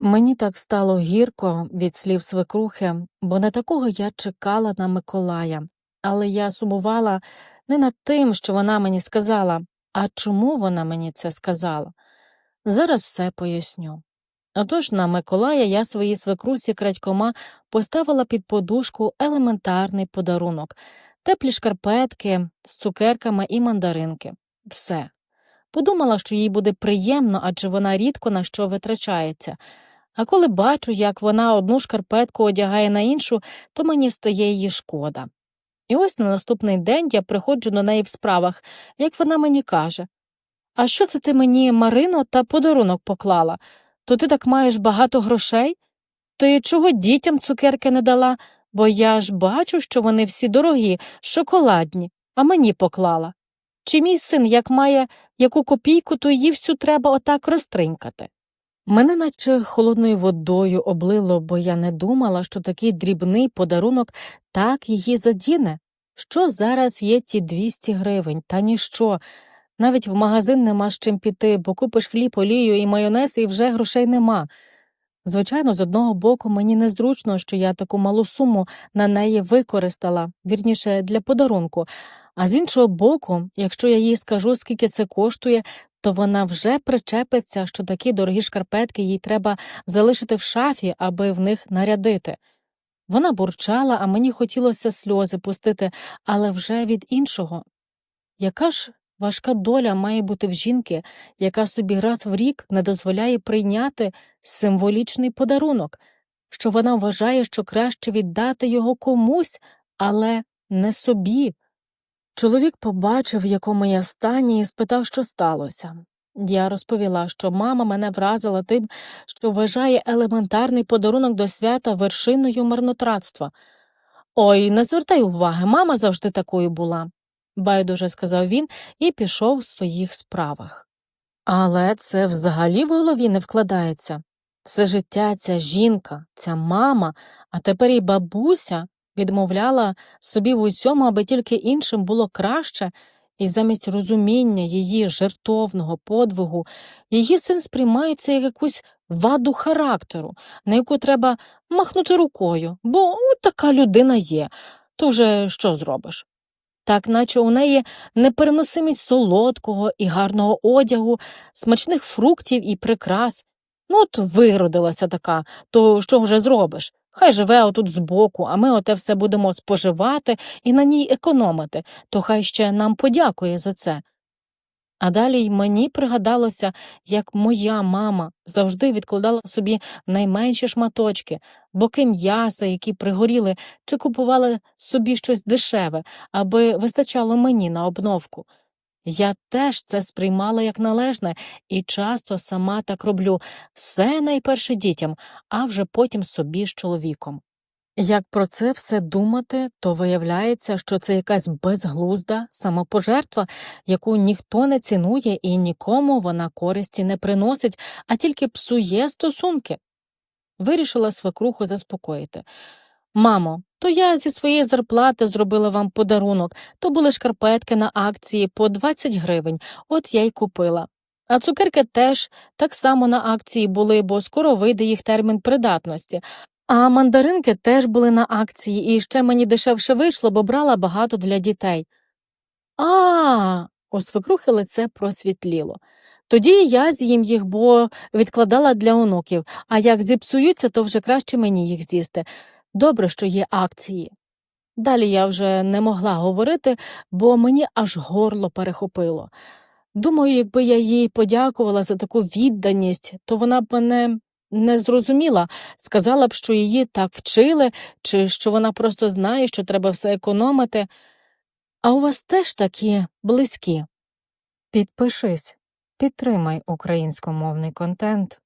Мені так стало гірко від слів свекрухи, бо не такого я чекала на Миколая, але я сумувала не над тим, що вона мені сказала, а чому вона мені це сказала. Зараз все поясню. Отож на Миколая я своїй свекрусі крадькома поставила під подушку елементарний подарунок теплі шкарпетки з цукерками і мандаринки. Все. Подумала, що їй буде приємно, адже вона рідко на що витрачається. А коли бачу, як вона одну шкарпетку одягає на іншу, то мені стає її шкода. І ось на наступний день я приходжу до неї в справах, як вона мені каже А що це ти мені, Марино, та подарунок поклала? То ти так маєш багато грошей? Ти чого дітям цукерки не дала? Бо я ж бачу, що вони всі дорогі, шоколадні, а мені поклала. Чи мій син як має яку копійку, то її всю треба отак розтринькати. Мене наче холодною водою облило, бо я не думала, що такий дрібний подарунок так її задіне. Що зараз є ті 200 гривень, та ніщо. Навіть в магазин нема з чим піти, бо купиш хліб, олію і майонез, і вже грошей нема. Звичайно, з одного боку, мені незручно, що я таку малу суму на неї використала, вірніше, для подарунку, а з іншого боку, якщо я їй скажу, скільки це коштує, то вона вже причепиться, що такі дорогі шкарпетки їй треба залишити в шафі, аби в них нарядити. Вона бурчала, а мені хотілося сльози пустити, але вже від іншого. Яка ж важка доля має бути в жінки, яка собі раз в рік не дозволяє прийняти символічний подарунок, що вона вважає, що краще віддати його комусь, але не собі. Чоловік побачив, в якому я стані, і спитав, що сталося. Я розповіла, що мама мене вразила тим, що вважає елементарний подарунок до свята вершиною марнотратства. Ой, не звертай уваги, мама завжди такою була, байдуже сказав він і пішов в своїх справах. Але це взагалі в голові не вкладається. Все життя ця жінка, ця мама, а тепер і бабуся відмовляла собі в усьому, аби тільки іншим було краще, і замість розуміння її жертовного подвигу її син сприймається як якусь ваду характеру, на яку треба махнути рукою, бо от така людина є, то вже що зробиш? Так, наче у неї непереносимість солодкого і гарного одягу, смачних фруктів і прикрас. Ну, от виродилася така, то що вже зробиш? Хай живе отут збоку, а ми оте все будемо споживати і на ній економити, то хай ще нам подякує за це. А далі й мені пригадалося, як моя мама завжди відкладала собі найменші шматочки, боки м'яса, які пригоріли, чи купувала собі щось дешеве, аби вистачало мені на обновку. Я теж це сприймала як належне і часто сама так роблю все найперше дітям, а вже потім собі з чоловіком. Як про це все думати, то виявляється, що це якась безглузда самопожертва, яку ніхто не цінує і нікому вона користі не приносить, а тільки псує стосунки. Вирішила свекруху заспокоїти. Мамо, то я зі своєї зарплати зробила вам подарунок, то були шкарпетки на акції по 20 гривень, от я й купила. А цукерки теж так само на акції були, бо скоро вийде їх термін придатності. А мандаринки теж були на акції, і ще мені дешевше вийшло, бо брала багато для дітей. А, у свекрухи лице просвітліло. Тоді я з'їм їх, бо відкладала для онуків, а як зіпсуються, то вже краще мені їх з'їсти. Добре, що є акції. Далі я вже не могла говорити, бо мені аж горло перехопило. Думаю, якби я їй подякувала за таку відданість, то вона б мене не зрозуміла, сказала б, що її так вчили, чи що вона просто знає, що треба все економити. А у вас теж такі близькі. Підпишись, підтримай українськомовний контент.